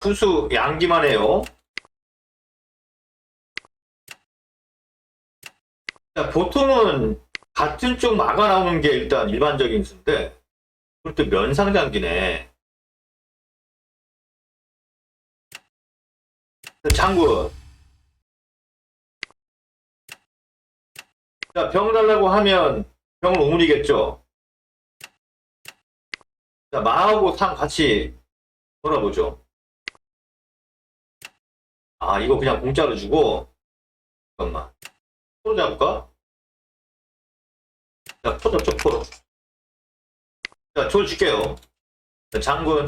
투수 양기만 해요. 자, 보통은 같은 쪽 막아 나오는 게 일단 일반적인 수인데, 그것도 면상장기네. 장군. 자, 병 달라고 하면 병을 오므리겠죠. 자, 마하고 상 같이 돌아보죠. 아, 이거 그냥 공짜로 주고, 잠깐만. 포로 잡을까? 자, 포 잡죠, 포로. 자, 줘 줄게요. 자, 장군.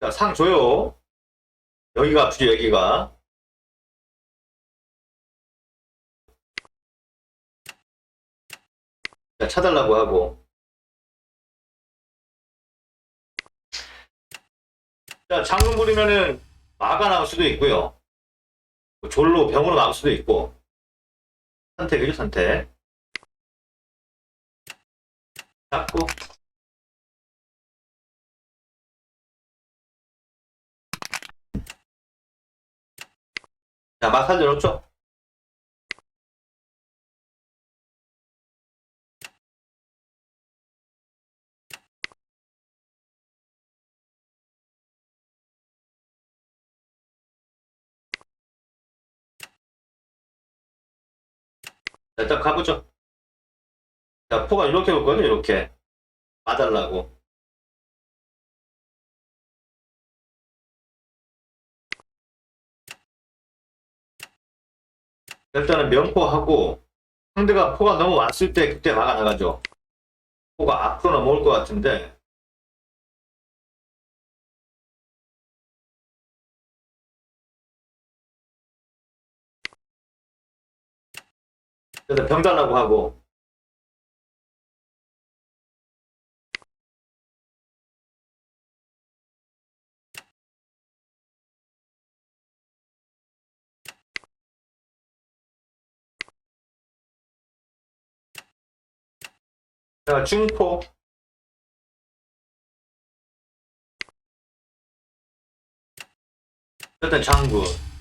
자, 상 줘요. 여기가 아프지, 여기가. 자, 차달라고 하고. 자, 장군 부리면은 마가 나올 수도 있고요. 뭐 졸로 병으로 나올 수도 있고. 선택이죠, 선택. 잡고. 자, 막 살려놓죠? 일단 가보죠. 자, 포가 이렇게 올 거예요, 이렇게. 봐달라고. 일단은 면포하고 상대가 포가 넘어왔을 때 그때 막아 나가죠. 포가 앞으로 넘어올 것 같은데 그래서 병 달라고 하고 자, 중포. 일단 장군.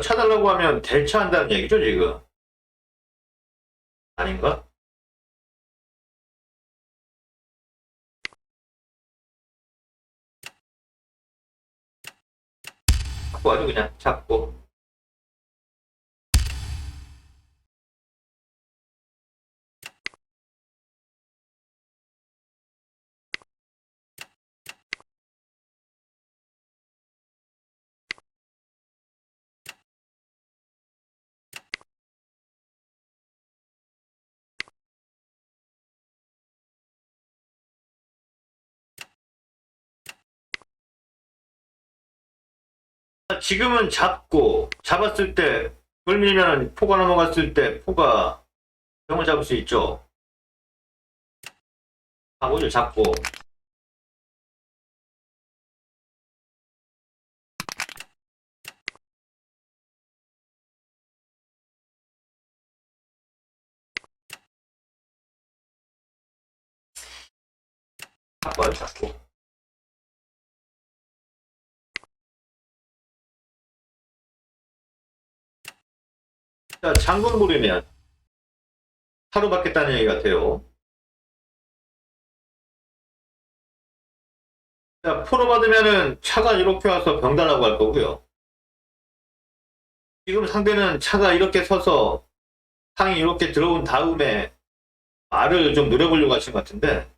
차달라고 하면 대처한다는 얘기죠, 지금? 아닌가? 잡고 아주 그냥 잡고. 지금은 잡고 잡았을 때 그걸 밀면 포가 넘어갔을 때 포가 병을 잡을 수 있죠. 하고를 잡고 잡고 잡고 장군 부리면 하루 받겠다는 얘기 같아요. 자, 포로 받으면은 차가 이렇게 와서 병 달라고 할 거고요. 지금 상대는 차가 이렇게 서서 상이 이렇게 들어온 다음에 말을 좀 노려보려고 하신 것 같은데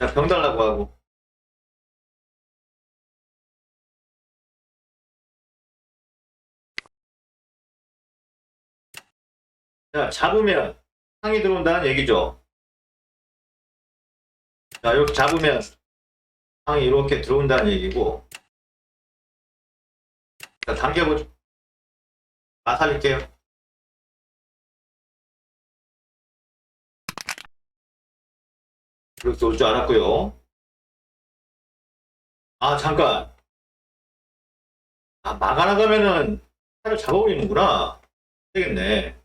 자, 병 달라고 하고 자, 잡으면 상이 들어온다는 얘기죠. 자, 이렇게 잡으면 상이 이렇게 들어온다는 얘기고. 자, 당겨보죠. 아, 살릴게요. 그렇게 올 줄 알았고요. 아, 잠깐. 아, 막아 나가면은 차를 잡아버리는구나. 되겠네.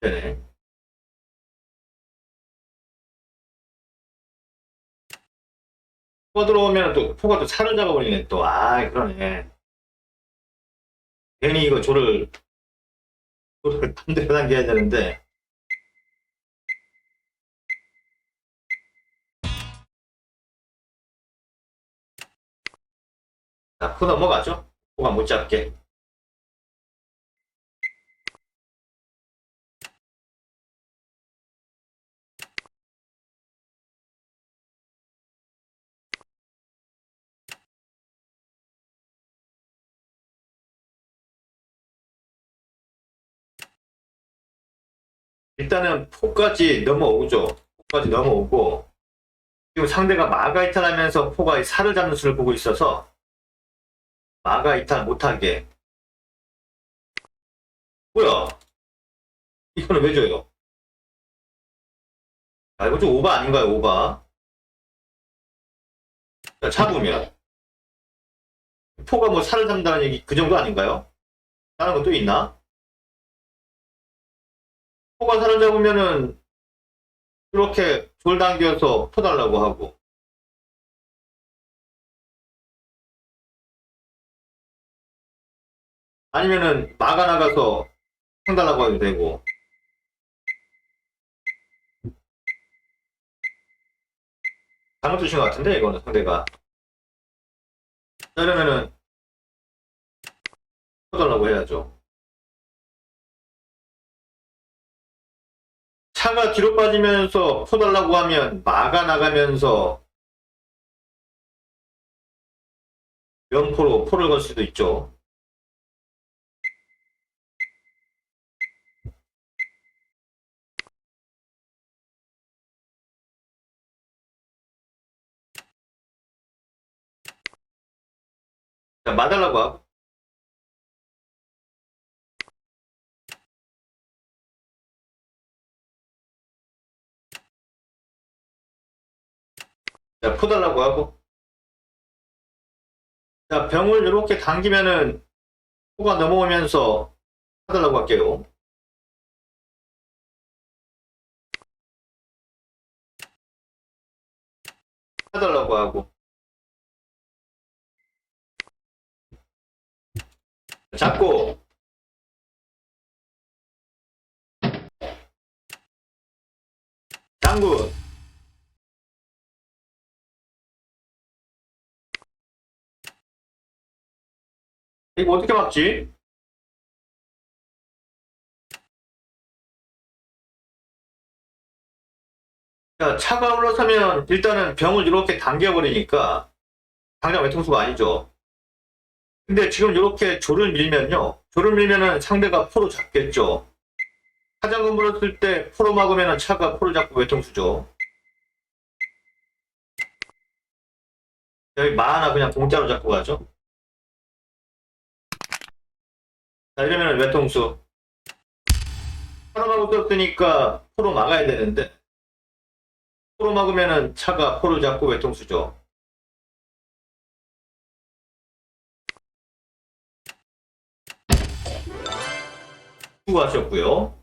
되네. 포가 들어오면 또 포가 또 차를 잡아버리네 또. 아, 그러네. 괜히 이거 조를 조를 반대로 당겨야 되는데. 자, 포 넘어가죠. 포가 못 잡게. 일단은 포까지 넘어오죠. 포까지 넘어오고 지금 상대가 마가 이탈하면서 포가 살을 잡는 수를 보고 있어서 마가 이탈 못하게 뭐야 이거는 왜 줘요? 아 이거 좀 오바 아닌가요 오바 자, 잡으면 포가 뭐 살을 잡는다는 얘기 그 정도 아닌가요? 다른 것도 있나? 포가 살을 잡으면은 이렇게 돌 당겨서 퍼달라고 하고 아니면은 막아 나가서 상 달라고 해도 되고. 잘못 주신 것 같은데 이거는 상대가. 자, 이러면은 퍼달라고 해야죠. 차가 뒤로 빠지면서 퍼달라고 하면 막아 나가면서 면포로 포를 걸 수도 있죠. 자, 맞달라고 하고. 자, 포달라고 하고. 자, 병을 이렇게 당기면은 포가 넘어오면서 하달라고 할게요. 하달라고 하고. 잡고. 장군. 이거 어떻게 막지? 자, 차가 올라서면 일단은 병을 이렇게 당겨버리니까 당장 외통수가 아니죠. 근데 지금 이렇게 조를 밀면요. 조를 밀면은 상대가 포로 잡겠죠. 차장금 물었을 때 포로 막으면 차가 포로 잡고 외통수죠. 여기 마 하나 그냥 공짜로 잡고 가죠. 자, 이러면 외통수. 포로 막고 떴으니까 포로 막아야 되는데, 포로 막으면은 차가 포를 잡고 외통수죠. 하셨고요.